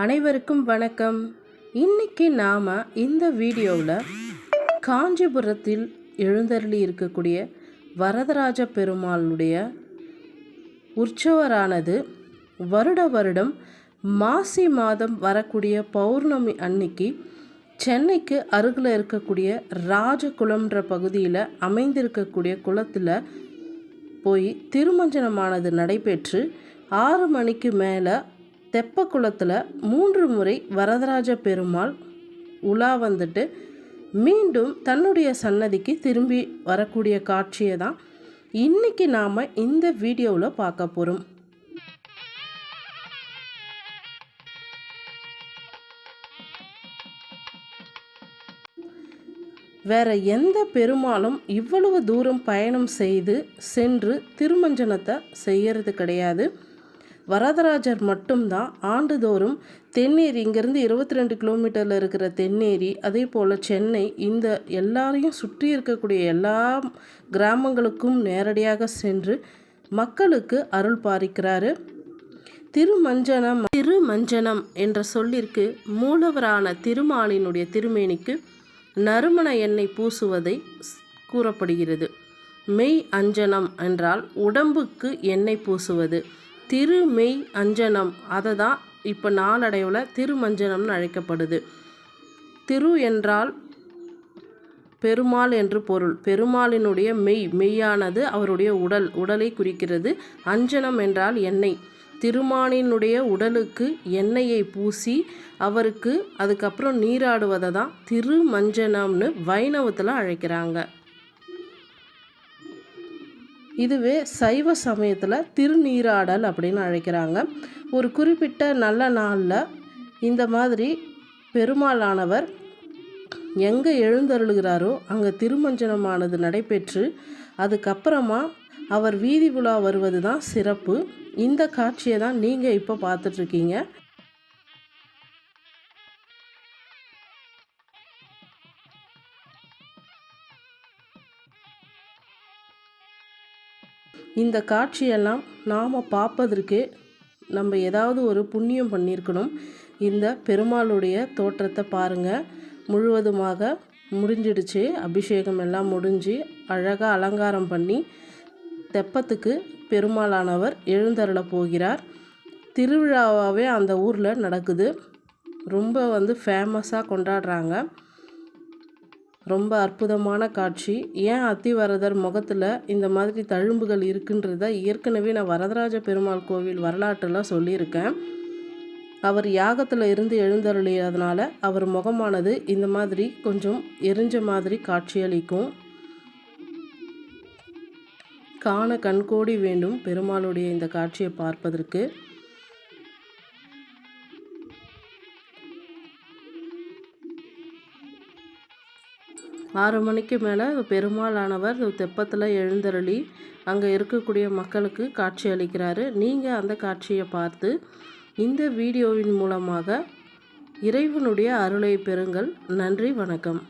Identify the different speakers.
Speaker 1: அனைவருக்கும் வணக்கம். இன்னைக்கு நாம் இந்த வீடியோவில் காஞ்சிபுரத்தில் எழுந்தருளி இருக்கக்கூடிய வரதராஜ பெருமாளுடைய உற்சவரானது வருட வருடம் மாசி மாதம் வரக்கூடிய பௌர்ணமி அன்னைக்கு சென்னைக்கு அருகில் இருக்கக்கூடிய ராஜகுளம்ன்ற பகுதியில் அமைந்திருக்கக்கூடிய குளத்தில் போய் திருமஞ்சனமானது நடைபெற்று ஆறு மணிக்கு மேலே தெப்பக்குளத்தில் மூன்று முறை வரதராஜ பெருமாள் உலா வந்துட்டு மீண்டும் தன்னுடைய சன்னதிக்கு திரும்பி வரக்கூடிய காட்சியை தான் இன்றைக்கி நாம் இந்த வீடியோவில் பார்க்க போகிறோம் வேற எந்த பெருமாளும் இவ்வளவு தூரம் பயணம் செய்து சென்று திருமஞ்சனத்தை செய்யறது கிடையாது. வரதராஜர் மட்டும்தான் ஆண்டுதோறும் தென்னேரி இங்கேருந்து இருபத்தி ரெண்டு கிலோமீட்டரில் இருக்கிற தென்னேரி அதே போல் சென்னை இந்த எல்லாரையும் சுற்றி இருக்கக்கூடிய எல்லா கிராமங்களுக்கும் நேரடியாக சென்று மக்களுக்கு அருள் பாரிக்கிறாரு. திருமஞ்சனம் திருமஞ்சனம் என்ற சொல்லிற்கு மூலவரான திருமாலினுடைய திருமேனிக்கு நறுமண எண்ணெய் பூசுவதை கூறப்படுகிறது. மெய் அஞ்சனம் என்றால் உடம்புக்கு எண்ணெய் பூசுவது. திருமெய் அஞ்சனம் அதை தான் இப்போ நாளடைவில் திருமஞ்சனம்னு அழைக்கப்படுது. திரு என்றால் பெருமாள் என்று பொருள். பெருமாளினுடைய மெய் மெய்யானது அவருடைய உடல். உடலை குறிக்கிறது அஞ்சனம் என்றால் எண்ணெய். திருமானினுடைய உடலுக்கு எண்ணெயை பூசி அவருக்கு அதுக்கப்புறம் நீராடுவதை தான் திருமஞ்சனம்னு வைணவத்தில் அழைக்கிறாங்க. இதுவே சைவ சமயத்தில் திருநீராடல் அப்படின்னு அழைக்கிறாங்க. ஒரு குறிப்பிட்ட நல்ல நாளில் இந்த மாதிரி பெருமாளானவர் எங்கே எழுந்தருளுகிறாரோ அங்கே திருமஞ்சனமானது நடைபெற்று அதுக்கப்புறமா அவர் வீதி உலா வருவது தான் சிறப்பு. இந்த காட்சியை தான் நீங்கள் இப்போ பார்த்துட்ருக்கீங்க இந்த காட்சியெல்லாம் நாம் பார்ப்பதற்கு நம்ம ஏதாவது ஒரு புண்ணியம் பண்ணியிருக்கணும். இந்த பெருமாளுடைய தோற்றத்தை பாருங்கள் முழுவதுமாக முடிஞ்சிடுச்சு. அபிஷேகம் எல்லாம் முடிஞ்சு அழகாக அலங்காரம் பண்ணி தெப்பத்துக்கு பெருமாளானவர் எழுந்தருள போகிறார். திருவிழாவாகவே அந்த ஊரில் நடக்குது. ரொம்ப வந்து ஃபேமஸாக கொண்டாடுறாங்க. ரொம்ப அற்புதமான காட்சி. ஏன் அத்திவரதர் முகத்தில் இந்த மாதிரி தழும்புகள் இருக்குன்றத ஏற்கனவே நான் வரதராஜ பெருமாள் கோவில் வரலாற்றில் சொல்லியிருக்கேன். அவர் யாகத்தில் இருந்து எழுந்தருளியதுனால அவர் முகமானது இந்த மாதிரி கொஞ்சம் எரிஞ்ச மாதிரி காட்சியளிக்கும். காண கண்கோடி வேண்டும் பெருமாளுடைய இந்த காட்சியை பார்ப்பதற்கு. ஆறு மணிக்கு மேலே பெருமாளானவர் தெப்பத்தில் எழுந்தருளி அங்கே இருக்கக்கூடிய மக்களுக்கு காட்சி அளிக்கிறாரு. நீங்கள் அந்த காட்சியை பார்த்து இந்த வீடியோவின் மூலமாக இறைவனுடைய அருளை பெறுங்கள். நன்றி வணக்கம்.